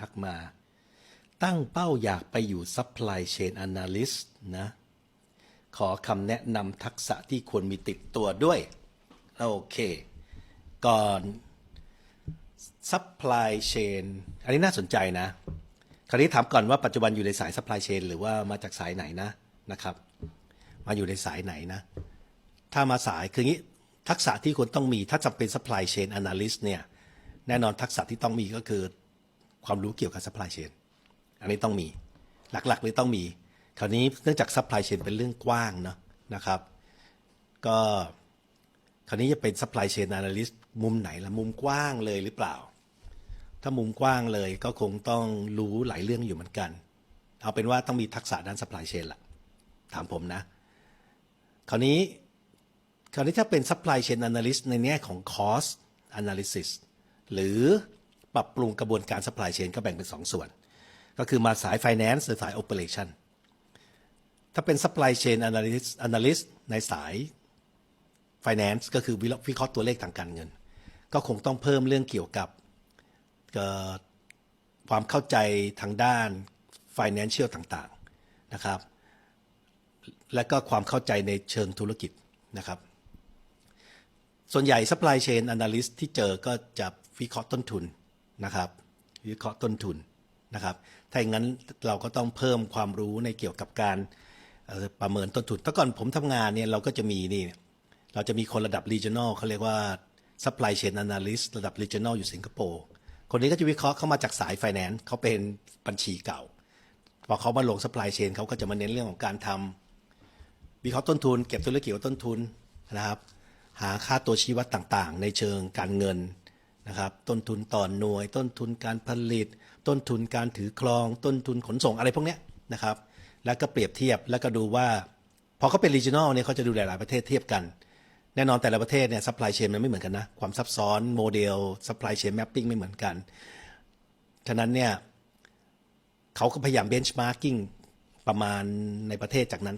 ทักมา ตั้งเป้าอยากไปอยู่ supply chain analyst นะ ขอคำแนะนำทักษะที่ควรมีติดตัวด้วย โอเค ก่อน supply chain อันนี้น่าสนใจนะ คราวนี้ถามก่อนว่าปัจจุบันอยู่ในสาย supply chain หรือว่ามาจากสายไหนนะนะครับ มาอยู่ในสายไหนนะ ถ้ามาสายคืองี้ทักษะที่ควรต้องมีถ้าจะเป็น supply chain analyst เนี่ยแน่นอนทักษะที่ต้องมีก็คือ ความรู้เกี่ยวกับ supply chain อันนี้ต้องมีหลักๆเลยต้องมี คราวนี้เนื่องจาก supply chain เป็นเรื่องกว้างเนาะนะครับ ก็คราวนี้จะเป็น supply chain analyst มุมไหนละมุมกว้างเลยหรือเปล่า ถ้ามุมกว้างเลยก็คงต้องรู้หลายเรื่องอยู่เหมือนกัน เอาเป็นว่าต้องมีทักษะด้าน supply chain ละถามผมนะ คราวนี้คราวนี้ถ้าเป็น supply chain analyst ในแง่ของ cost analysis หรือ ปรับปรุงกระบวนการ supply chain ก็แบ่งเป็น 2 ส่วน ก็คือมาสาย finance หรือสาย operation ถ้าเป็น supply chain analyst analyst ในสาย finance ก็คือวิเคราะห์ตัวเลขทางการเงิน ก็คงต้องเพิ่มเรื่องเกี่ยวกับความเข้าใจทางด้าน financial ต่างๆนะครับ และก็ความเข้าใจในเชิงธุรกิจนะครับ ส่วนใหญ่ supply chain analyst ที่เจอก็จะวิเคราะห์ต้นทุน นะครับวิเคราะห์ต้นทุนนะครับ ถ้าอย่างนั้นเราก็ต้องเพิ่มความรู้ในเกี่ยวกับการประเมินต้นทุนแต่ก่อนผมทำงานเนี่ยเราก็จะมีนี่เราจะมีคนระดับ regional เขาเรียกว่า supply chain analyst ระดับ regional อยู่สิงคโปร์คนนี้ก็จะวิเคราะห์เข้ามาจากสาย finance เขาเป็นบัญชีเก่าพอเขามาลง supply chain เขาก็จะมาเน้นเรื่องของการทำวิเคราะห์ต้นทุน เก็บตัวเลขเกี่ยวกับต้นทุนนะครับ หาค่าตัวชี้วัดต่างๆ ในเชิงการเงิน นะครับ ต้นทุนต่อหน่วย ต้นทุนการผลิต ต้นทุนการถือครอง ต้นทุนขนส่งอะไรพวกเนี้ยนะครับ แล้วก็เปรียบเทียบแล้วก็ดูว่าพอเขาเป็น regional เนี่ยเขาจะดูหลาย ๆ ประเทศเทียบกัน แน่นอนแต่ละประเทศเนี่ย supply chain มันไม่เหมือนกันนะ ความซับซ้อนโมเดล supply chain mapping ไม่เหมือนกัน ฉะนั้นเนี่ยเขาก็พยายาม benchmarking ประมาณในประเทศจากนั้น